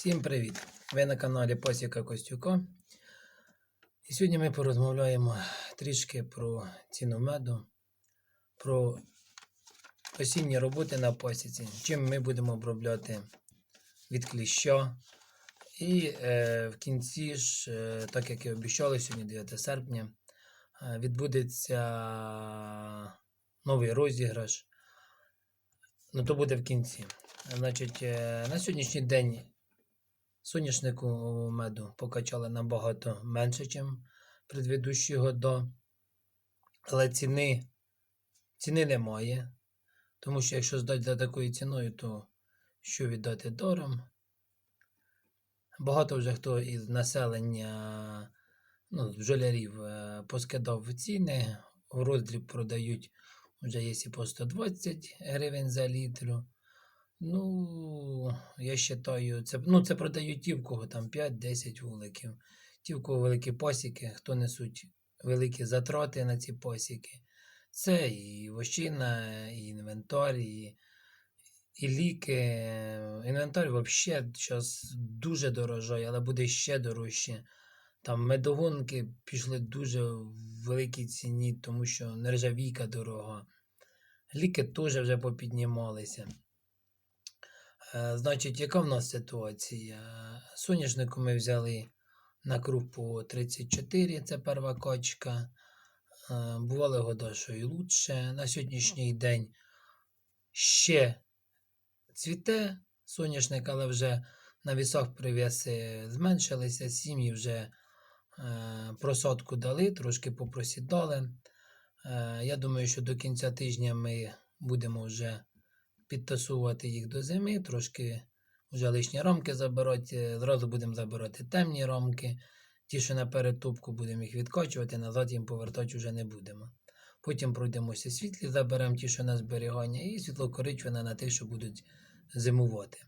Всім привіт! Ви на каналі Пасіка Костюка. І сьогодні ми порозмовляємо трішки про ціну меду, про осінні роботи на пасіці, чим ми будемо обробляти від кліща. І е, в кінці ж, е, так як і обіцяли, сьогодні 9 серпня, е, відбудеться новий розіграш. Ну, то буде в кінці. Значить, е, на сьогоднішній день соняшнику меду покачали набагато менше, ніж предыдущі года. Але ціни, ціни немає. Тому що якщо здати за такою ціною, то що віддати даром? Багато вже хто із населення, ну, бджолярів е, поскидав ціни, в роздріб продають вже є по 120 гривень за літру. Ну, я вважаю, це, ну, це продають ті, в кого там 5-10 вуликів. Ті, в кого великі посіки, хто несуть великі затрати на ці посіки. Це і вощина, і інвентар, і, і ліки. Інвентар взагалі зараз дуже дорожає, але буде ще дорожче. Там медогонки пішли дуже в великій ціні, тому що нержавійка дорога. Ліки теж вже попіднімалися. Е, Значить, яка в нас ситуація? Соняшнику ми взяли на крупу 34, це перша качка. Е, Бували года, що і лучше. На сьогоднішній день ще цвіте соняшник, але вже на вісах привіси зменшилися, сім'ї вже е, просадку дали, трошки попросідали. Я думаю, що до кінця тижня ми будемо вже підтасувати їх до зими, трошки вже лишні рамки забирати. Зразу будемо забирати темні рамки. Ті, що на перетопку будемо їх відкачувати, назад їм повертати вже не будемо. Потім пройдемося світлі, заберемо ті, що на зберігання, і світло-коричневе на тих, що будуть зимувати.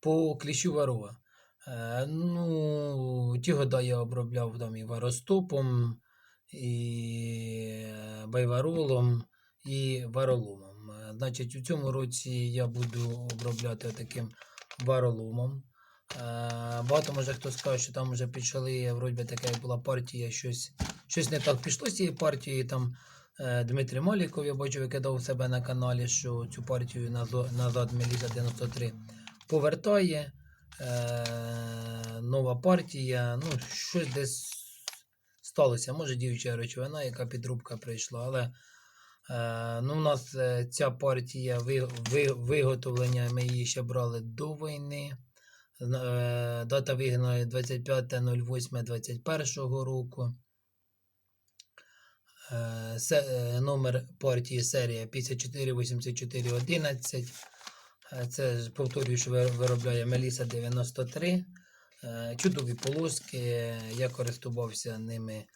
По кліщу варова. Е, ну, ті года я обробляв там і варостопом, і е, байваролом, і вароломом. Значить, у цьому році я буду обробляти таким вароломом. Е, Багато може хто скаже, що там вже почали, вроді така була партія, щось, щось не так пішло з цією партією. Там е, Дмитрий Маліков, я бачу, викидав у себе на каналі, що цю партію назад Меліза 93 повертає. Е, нова партія. Ну, щось десь сталося. Може, діюча речовина, яка підрубка прийшла, але ну, у нас е, ця партія ви, ви, виготовлення, ми її ще брали до війни. Е, Дата вигнання 25.08.21 року. Е, е, Номер партії серія 548411. Е, Це повторюю, що виробляє Меліса 93. Е, Чудові полоски. Я користувався ними е,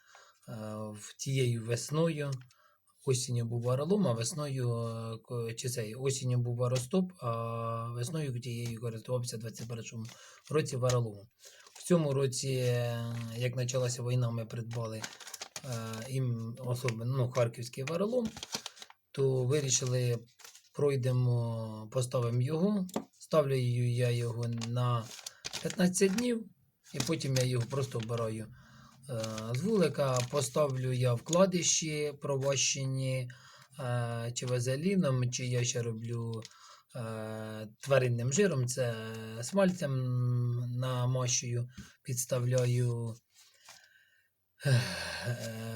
в тією весною. Осінню був варолом, а весною е, чи цей, осінню був варостоп, а весною тією користувався в 21-му році вароломом. В цьому році, е, як почалася війна, ми придбали е, їм особливо ну, харківський варолом, то вирішили пройдемо, поставимо його. Ставлю я його на 15 днів, і потім я його просто вбираю е, з вулика. Поставлю я вкладиші провощені е, чи вазеліном, чи я ще роблю е, тваринним жиром, це смальцем намащую, підставляю е,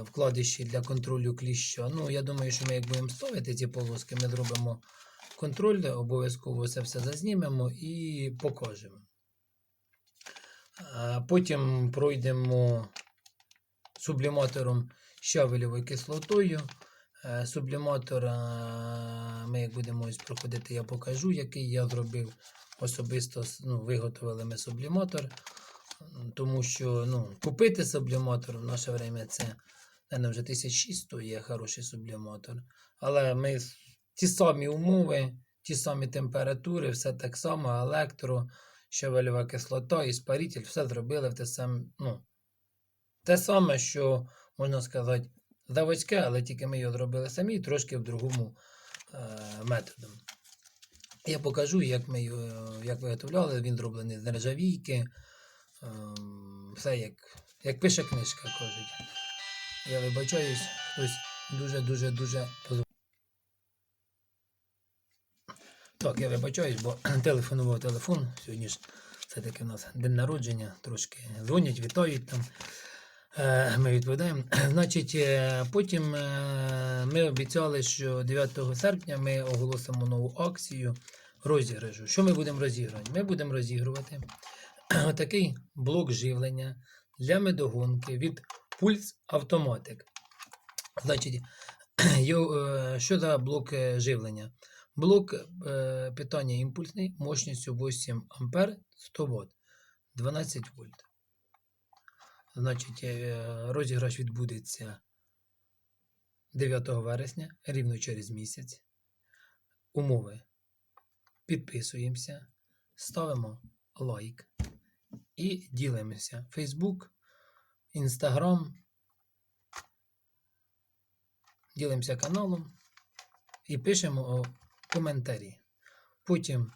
вкладиші для контролю кліща. Ну, я думаю, що ми як будемо ставити ці полоски, ми зробимо контроль, обов'язково це все зазнімемо і покажемо. Потім пройдемо субліматором щавелевою кислотою. Е, Субліматор е, ми як будемо ось проходити, я покажу, який я зробив особисто. Ну, виготовили ми субліматор. Тому що ну, купити субліматор в наше время це наверное, вже 1006 стоїть хороший субліматор. Але ми ті самі умови, ті самі температури, все так само, електро, щавельова кислота, іспаритель, все зробили в те саме, ну, те саме, що можна сказати, заводське, але тільки ми його зробили самі, трошки в другому е, методом. Я покажу, як ми його виготовляли. Він зроблений з нержавійки. Ем, Все як, як пише книжка, кажуть. Я вибачаюсь, хтось дуже-дуже дуже Так, я вибачаюсь, бо телефонував телефон. Сьогодні ж все-таки в нас день народження, трошки дзвонять, вітають там. Е, Ми відповідаємо. Значить, е, потім е, ми обіцяли, що 9 серпня ми оголосимо нову акцію розіграшу. Що ми будемо розігрувати? Ми будемо розігрувати такий блок живлення для медогонки від Пульс Автоматик. Значить, що за блок живлення? Блок питання імпульсний мощністю 8 А 100 Вт 12 вольт. Значить, е, розіграш відбудеться 9 вересня, рівно через місяць. Умови. Підписуємося, ставимо лайк і ділимося. Facebook, Instagram. Ділимося каналом і пишемо коментарі. Потім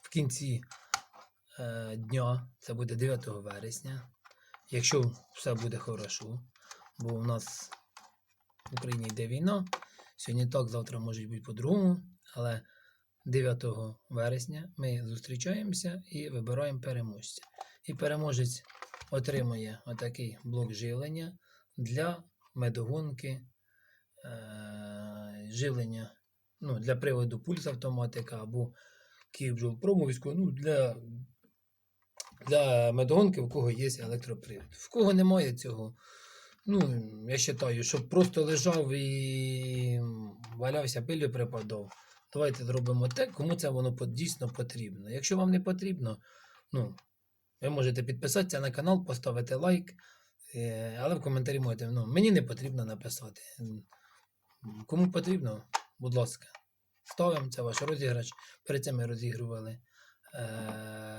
в кінці е, дня, це буде 9 вересня, якщо все буде хорошо, бо у нас в Україні йде війна, сьогодні так, завтра може бути по-другому, але 9 вересня ми зустрічаємося і вибираємо переможця. І переможець отримує отакий блок живлення для медогонки, е, живлення ну, для приводу пульс автоматика або Київ промовського, ну, для, для медогонки, в кого є електропривід. В кого немає цього, ну, я вважаю, щоб просто лежав і валявся пилю припадав. Давайте зробимо те, кому це воно дійсно потрібно. Якщо вам не потрібно, ну, ви можете підписатися на канал, поставити лайк, е, але в коментарі можете, ну, мені не потрібно написати. Кому потрібно, будь ласка, ставимо, це ваш розіграш. Перед цим ми розігрували е,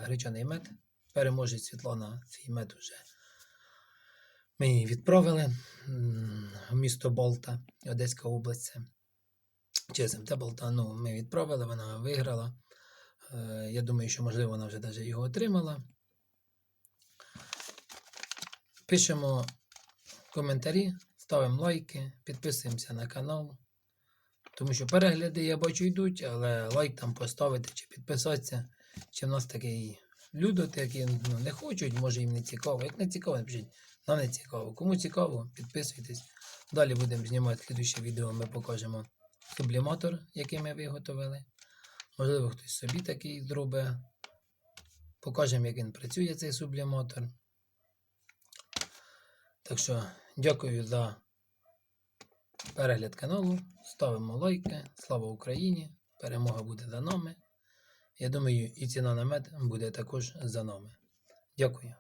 гречаний мед. Переможець Світлана свій мед вже. Ми її відправили в місто Болта, Одеська область. Чи СМТ Болта, ну, ми відправили, вона виграла. Е, я думаю, що можливо вона вже навіть його отримала. Пишемо коментарі, ставимо лайки, підписуємося на канал. Тому що перегляди я бачу йдуть, але лайк там поставити чи підписатися. Чи в нас такий люди, які ну, не хочуть, може їм не цікаво. Як не цікаво, напишіть, нам не цікаво. Кому цікаво, підписуйтесь. Далі будемо знімати слідуще відео, ми покажемо субліматор, який ми виготовили. Можливо, хтось собі такий зробить. Покажемо, як він працює, цей субліматор. Так що дякую за перегляд каналу. Ставимо лайки. Слава Україні! Перемога буде за нами. Я думаю, і ціна на мед буде також за нами. Дякую.